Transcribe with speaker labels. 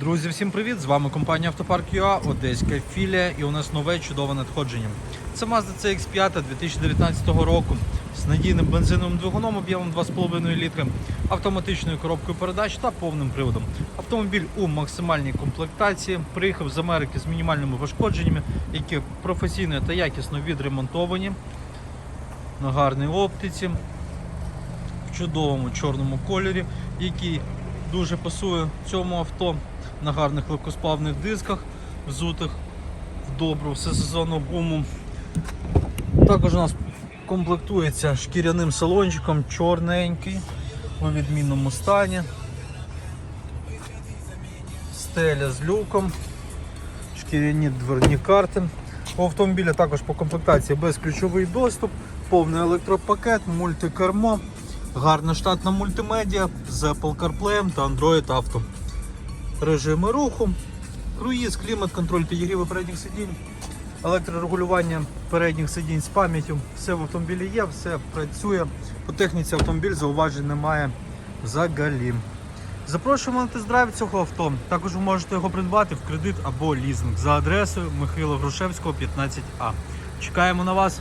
Speaker 1: Друзі, всім привіт! З вами компанія Автопарк ЮА, Одеська філія, і у нас нове чудове надходження. Це Mazda CX5 2019 року з надійним бензиновим двигуном об'ємом 2,5 літри, автоматичною коробкою передач та повним приводом. Автомобіль у максимальній комплектації приїхав з Америки з мінімальними пошкодженнями, які професійно та якісно відремонтовані на гарній оптиці, в чудовому чорному кольорі, який дуже пасує цьому авто на гарних легкосплавних дисках, взутих в добру всесезонну гуму. Також у нас комплектується шкіряним салончиком, чорненький, у відмінному стані. Стеля з люком, шкіряні дверні карти. У автомобіля також по комплектації безключовий доступ, повний електропакет, мультикермо, гарна штатна мультимедіа з Apple CarPlay та Android Auto. Режими руху, круїз, клімат, контроль підігріви передніх сидінь, електрорегулювання передніх сидінь з пам'яттю. Все в автомобілі є, все працює. По техніці автомобіль зауважень немає взагалі. Запрошуємо на тест-драйв цього авто. Також ви можете його придбати в кредит або лізинг за адресою Михайла Грушевського, 15А. Чекаємо на вас.